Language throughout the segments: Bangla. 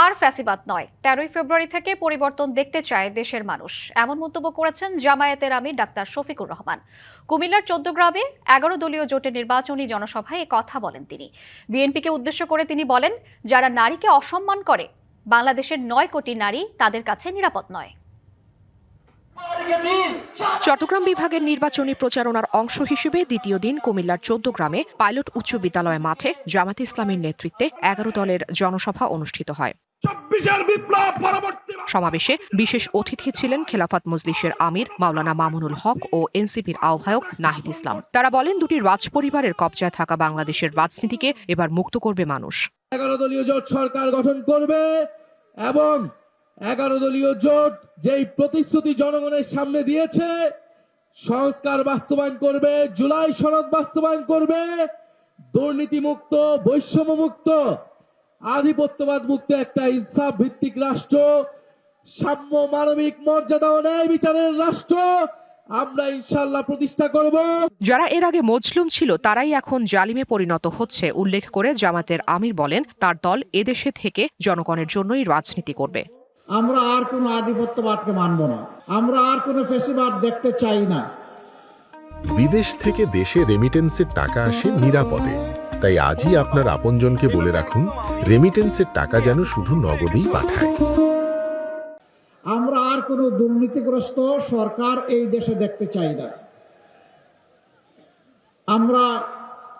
আর ফ্যাসিবাদ নয়। তেরোই ফেব্রুয়ারি থেকে পরিবর্তন দেখতে চায় দেশের মানুষ। এমন মন্তব্য করেছেন জামায়াতের আমির ডাক্তার শফিকুর রহমান। কুমিল্লার চোদ্দগ্রামে এগারো দলীয় জোটের নির্বাচনী জনসভায় এ কথা বলেন তিনি। বিএনপিকে উদ্দেশ্য করে তিনি বলেন, যারা নারীকে অসম্মান করে, বাংলাদেশের নয় কোটি নারী তাদের কাছে নিরাপদ নয়। চট্টগ্রাম বিভাগের নির্বাচনী প্রচারণার অংশ হিসেবে দ্বিতীয় দিন কুমিল্লার চোদ্দ গ্রামে পাইলট উচ্চ বিদ্যালয় মাঠে জামাত ইসলামীর নেতৃত্বে এগারো দলের জনসভা অনুষ্ঠিত হয়। সমাবেশে বিশেষ অতিথি ছিলেন খেলাফত মজলিসের আমির মাওলানা মামুনুল হক ও এনসিপির আহ্বায়ক নাহিদ ইসলাম। তারা বলেন দুটি রাজ পরিবারের কবজায় থাকা বাংলাদেশের রাজনীতিকে এবার মুক্ত করবে মানুষ। এগারো দলীয় জোট সরকার গঠন করবে এবং এগারো দলীয় জোট যেই প্রতিশ্রুতি জনগণের সামনে দিয়েছে, সংস্কার বাস্তবায়ন করবে, জুলাই সনদ বাস্তবায়ন করবে দুর্নীতি মুক্ত বৈষম্য মুক্ত আধিপত্যবাদ মুক্ত একটা ইনসাফ ভিত্তিক রাষ্ট্র, সাম্য মানবিক মর্যাদা ও ন্যায় বিচারের রাষ্ট্র আমরা ইনশাল্লাহ প্রতিষ্ঠা করব। যারা এর আগে মজলুম ছিল, তারাই এখন জালিমে পরিণত হচ্ছে, উল্লেখ করে জামাতের আমির বলেন, তার দল এদেশে থেকে জনগণের জন্যই রাজনীতি করবে। আমরা আর কোনো আধিপত্যবাদকে মানব না। আমরা আর কোনো ফেসিবাদ দেখতে চাই না। বিদেশ থেকে দেশে রেমিটেন্সের টাকা আসে নিরাপদে। তাই আজই আপনার আপনজনকে বলে রাখুন রেমিটেন্সের টাকা যেন শুধু নগদেই পাঠায়। আমরা আর কোনো দুর্নীতিগ্রস্ত সরকার এই দেশে দেখতে চাই না। আমরা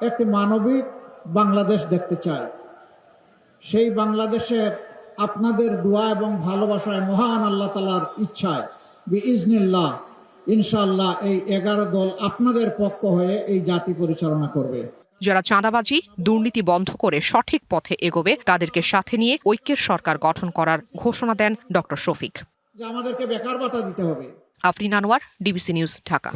একটি মানবিক বাংলাদেশ দেখতে চাই। সেই বাংলাদেশের আপনাদের দোয়া এবং ভালোবাসায় মহান আল্লাহ তালার ইচ্ছায় বি ইজনিল্লাহ ইনশাল্লাহ এই এগারো দল আপনাদের পক্ষ হয়ে এই জাতি পরিচালনা করবে। যারা চাঁদাবাজি দুর্নীতি বন্ধ করে সঠিক পথে এগোবে তাদেরকে সাথে নিয়ে ঐক্যের সরকার গঠন করার ঘোষণা দেন ডক্টর শফিক। যে আমাদেরকে বেকার ভাতা দিতে হবে। Afrin Anwar DBC news Dhaka.